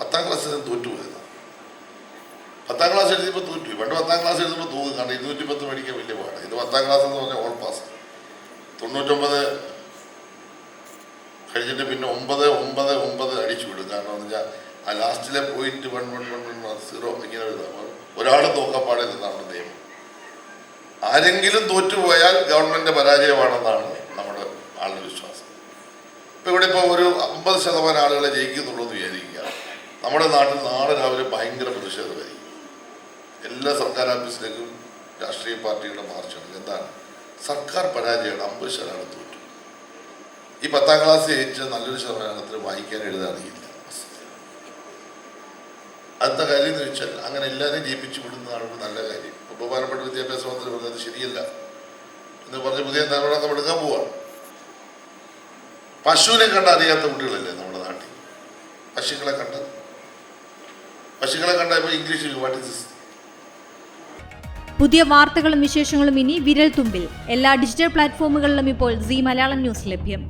പത്താം ക്ലാസ്സിൽ തോറ്റുപോയതാണ് പത്താം ക്ലാസ് എഴുതിയപ്പോൾ തോറ്റു പണ്ട് പത്താം ക്ലാസ് എഴുതുമ്പോൾ തൂക്കും കാരണം ഇരുന്നൂറ്റി പത്ത് മേടിക്കാൻ വലിയ പാടാണ് ഇത് പത്താം ക്ലാസ് എന്ന് പറഞ്ഞാൽ ഓൾ പാസ് തൊണ്ണൂറ്റൊമ്പത് കഴിഞ്ഞിട്ട് പിന്നെ ഒമ്പത് ഒമ്പത് ഒമ്പത് അടിച്ചു വിടും. കാരണം എന്ന് വെച്ചാൽ ആ ലാസ്റ്റിലെ point one one one one zero ഇങ്ങനെ എഴുതാം ഒരാൾ തോക്കാൻ പാടില്ല എന്നാണ് നിയമം. ആരെങ്കിലും തോറ്റുപോയാൽ ഗവൺമെന്റ് പരാജയമാണെന്നാണ് നമ്മുടെ ആളുടെ വിശ്വാസം. ഇപ്പൊ ഇവിടെ ഇപ്പോൾ ഒരു അമ്പത് ശതമാനം ആളുകളെ ജയിക്കുന്നുള്ളൂ എന്ന് വിചാരിക്കുക. നമ്മുടെ നാട്ടിൽ നാളെ രാവിലെ ഭയങ്കര പ്രതിഷേധമായിരിക്കും എല്ലാ സർക്കാർ ഓഫീസിലേക്കും രാഷ്ട്രീയ പാർട്ടികളുടെ മാർച്ചാണ്. എന്താണ്? സർക്കാർ പരാജയമാണ്. അമ്പത് ശതമാനം തോറ്റു. ഈ പത്താം ക്ലാസ് ജയിച്ച നല്ലൊരു ശതമാനത്തിന് വായിക്കാൻ എഴുതാണെങ്കിൽ അടുത്ത കാര്യം എന്ന് വെച്ചാൽ അങ്ങനെ എല്ലാവരെയും ജയിപ്പിച്ചു വിടുന്നതാണ് നല്ല കാര്യം. ബഹുമാനപ്പെട്ട വിദ്യാഭ്യാസ മന്ത്രി പറഞ്ഞത് ശരിയല്ല. എന്ന് പറഞ്ഞ് പുതിയ തലമുറ എടുക്കാൻ പോവാണ്. പശുവിനെ കണ്ട അറിയാത്ത കുട്ടികളല്ലേ നമ്മുടെ നാട്ടിൽ? പശുക്കളെ കണ്ട പശുക്കളെ കണ്ടപ്പോൾ ഇംഗ്ലീഷ് ഇംഗ്ലീഷിൽ വാട്ട് ഇസ് പുതിയ വാർത്തകളും വിശേഷങ്ങളും ഇനി വിരൽ തുമ്പിൽ എല്ലാ ഡിജിറ്റൽ പ്ലാറ്റ്ഫോമുകളിലും ഇപ്പോൾ സി മലയാളം ന്യൂസ് ലഭ്യം.